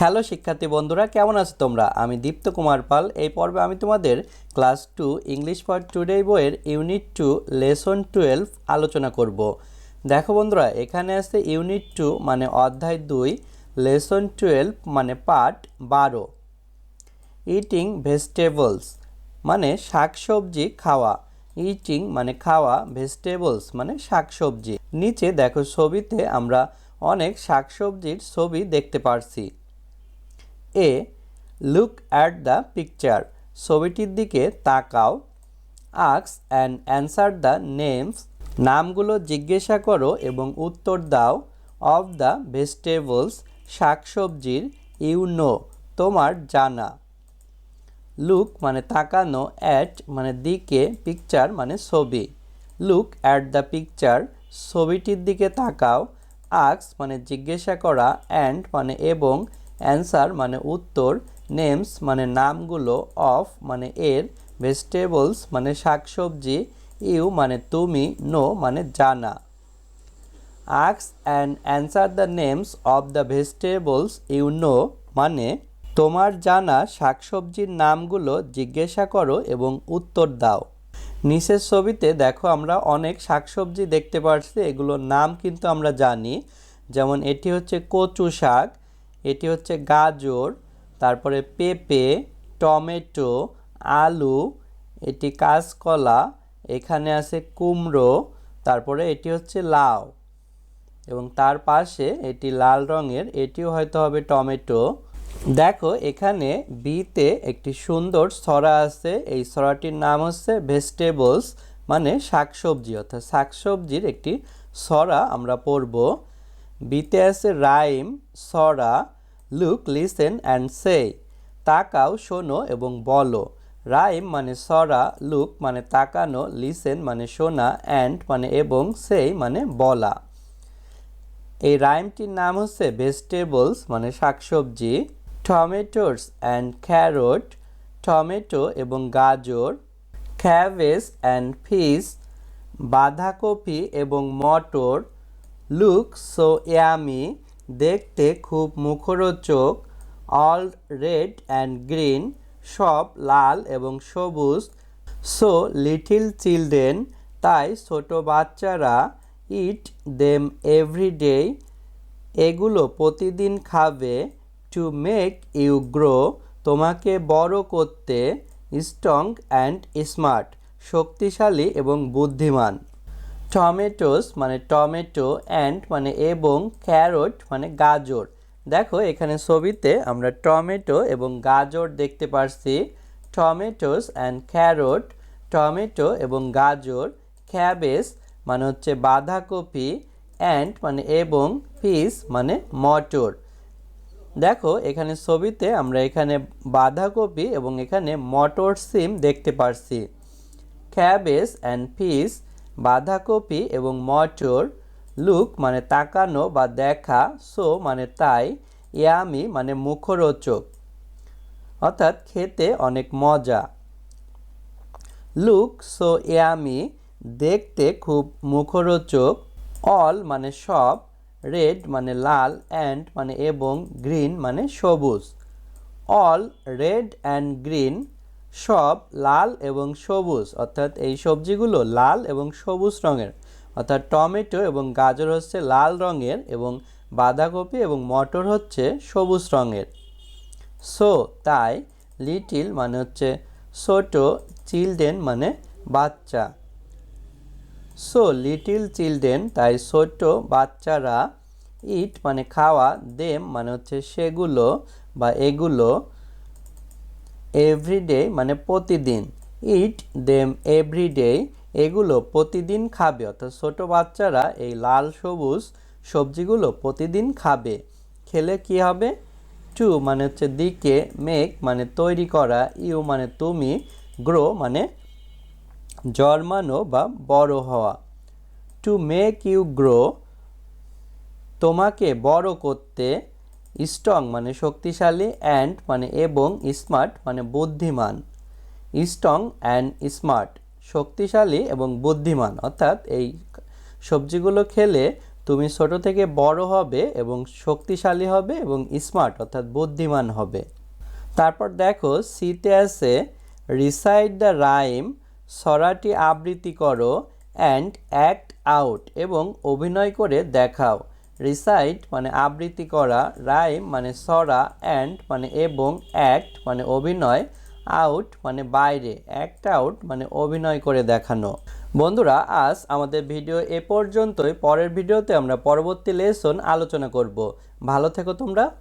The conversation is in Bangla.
হ্যালো শিক্ষার্থী বন্ধুরা, কেমন আছো তোমরা? আমি দীপ্ত কুমার পাল। এই পর্বে আমি তোমাদের class two English for today বইয়ের ইউনিট টু, লেসন টুয়েলভ আলোচনা করব। দেখো বন্ধুরা, এখানে আছে ইউনিট টু মানে অধ্যায় দুই, লেসন টুয়েলভ মানে পার্ট বারো। ইটিং ভেজিটেবলস মানে শাকসবজি খাওয়া। ইটিং মানে খাওয়া, ভেজিটেবলস মানে শাকসবজি। নিচে দেখো ছবিতে আমরা অনেক শাকসবজির ছবি দেখতে পারছি। এ লুক অ্যাট দ্য পিকচার ছবিটির দিকে তাকাও। আক্স অ্যান্ড অ্যান্সার দ্য নেমস নামগুলো জিজ্ঞাসা করো এবং উত্তর দাও। অফ দ্য ভেজিটেবলস শাকসবজির ইউ নো তোমার জানা। লুক মানে তাকানো অ্যাট মানে দিকে পিকচার মানে ছবি। লুক অ্যাট দ্য পিকচার ছবিটির দিকে তাকাও। আক্স মানে জিজ্ঞাসা করা অ্যান্ড মানে এবং অ্যান্সার মানে উত্তর, নেমস মানে নামগুলো, অফ মানে এর, ভেজিটেবলস মানে শাকসবজি, ইউ মানে তুমি, নো মানে জানা। আক্স and answer the names of the vegetables, you know মানে তোমার জানা শাকসবজির নামগুলো জিজ্ঞাসা করো এবং উত্তর দাও। নিচের ছবিতে দেখো আমরা অনেক শাকসবজি দেখতে পাচ্ছি এগুলোর নাম কিন্তু আমরা জানি। যেমন এটি হচ্ছে কচু শাক এটি হচ্ছে গাজর, তারপরে পেঁপে, টমেটো, আলু, এটি কাঁচকলা, এখানে আছে কুমড়ো, তারপরে এটি হচ্ছে লাউ এবং তার পাশে এটি লাল রঙের, এটিও হয়তো হবে টমেটো। দেখো, এখানে বিতে একটি সুন্দর ছড়া আছে, এই ছড়াটির নাম হচ্ছে ভেজিটেবলস মানে শাকসবজি, অর্থাৎ শাকসবজির একটি ছড়া আমরা পড়ব বিতে আছে রাইম ছড়া লুক লিসেন অ্যান্ড সে তাকাও, শোনো এবং বলো। রাইম মানে সরা লুক মানে তাকানো লিসেন মানে শোনা অ্যান্ড মানে এবং সেই মানে বলা। এই রাইমটির নাম হচ্ছে ভেজিটেবলস মানে শাকসবজি টমেটোস অ্যান্ড ক্যারট টমেটো এবং গাজর ক্যাবেজ অ্যান্ড ফিস বাঁধাকপি এবং মটর। লুক সো ইয়ামি দেখতে খুব মুখরোচক অল রেড অ্যান্ড গ্রিন, সব লাল এবং সবুজ। সো, লিটিল চিলড্রেন, তাই ছোট বাচ্চারা ইট দেম এভরিডে এগুলো প্রতিদিন খাবে টু মেক ইউ গ্রো। তোমাকে বড় করতে স্ট্রং অ্যান্ড স্মার্ট, শক্তিশালী এবং বুদ্ধিমান। টমেটোস মানে টমেটো অ্যান্ড মানে এবং ক্যারট মানে গাজর। দেখো, এখানে ছবিতে আমরা টমেটো এবং গাজর দেখতে পারছি। টমেটোস অ্যান্ড ক্যারট, টমেটো এবং গাজর, ক্যাবেজ মানে হচ্ছে বাঁধাকপি অ্যান্ড মানে এবং ফিস মানে মটর। দেখো, এখানে ছবিতে আমরা এখানে বাঁধাকপি এবং এখানে মটর সিম দেখতে পারছি। ক্যাবেজ অ্যান্ড ফিস বাঁধাকপি এবং মটর, লুক মানে তাকানো বা দেখা, সো মানে তাই, ইয়ামি মানে মুখরোচক। অর্থাৎ খেতে অনেক মজা। লুক, সো ইয়ামি, দেখতে খুব মুখরোচক। অল মানে সব, রেড মানে লাল, অ্যান্ড মানে এবং গ্রিন মানে সবুজ। অল রেড অ্যান্ড গ্রিন সব লাল এবং সবুজ, অর্থাৎ এই সবজিগুলো লাল এবং সবুজ রঙের, অর্থাৎ টমেটো এবং গাজর হচ্ছে লাল রঙের এবং বাঁধাকপি এবং মটর হচ্ছে সবুজ রঙের। সো, তাই লিটিল মানে হচ্ছে ছোট, চিলড্রেন মানে বাচ্চা। সো, লিটিল চিলড্রেন, তাই ছোট্ট বাচ্চারা ইট মানে খাওয়া, দেম মানে হচ্ছে সেগুলো বা এগুলো এভরিডে মানে প্রতিদিন। ইট দেম এভরিডে এগুলো প্রতিদিন খাবে। অর্থাৎ ছোটো বাচ্চারা এই লাল, সবুজ সবজিগুলো প্রতিদিন খাবে। খেলে কি হবে? টু মানে হচ্ছে দিকে মেক মানে তৈরি করা ইউ মানে তুমি গ্রো মানে জন্মানো বা বড় হওয়া। টু মেক ইউ গ্রো তোমাকে বড় করতে স্ট্রং মানে শক্তিশালী অ্যান্ড মানে এবং স্মার্ট মানে বুদ্ধিমান। স্ট্রং অ্যান্ড স্মার্ট শক্তিশালী এবং বুদ্ধিমান। অর্থাৎ এই সবজিগুলো খেলে তুমি ছোট থেকে বড় হবে এবং শক্তিশালী হবে এবং স্মার্ট অর্থাৎ বুদ্ধিমান হবে। তারপর দেখো সিতে আছে রিসাইড দ্য রাইম সরাটি আবৃত্তি করো অ্যান্ড অ্যাক্ট আউট এবং অভিনয় করে দেখাও। রিসাইট মানে আবৃত্তি করা, রাইম মানে সরা, অ্যান্ড মানে এবং অ্যাক্ট মানে অভিনয়, আউট মানে বাইরে, অ্যাক্ট আউট মানে অভিনয় করে দেখানো। বন্ধুরা, আজ আমাদের ভিডিও এ পর্যন্তই। পরের ভিডিওতে আমরা পরবর্তী লেসন আলোচনা করব। ভালো থেকো তোমরা।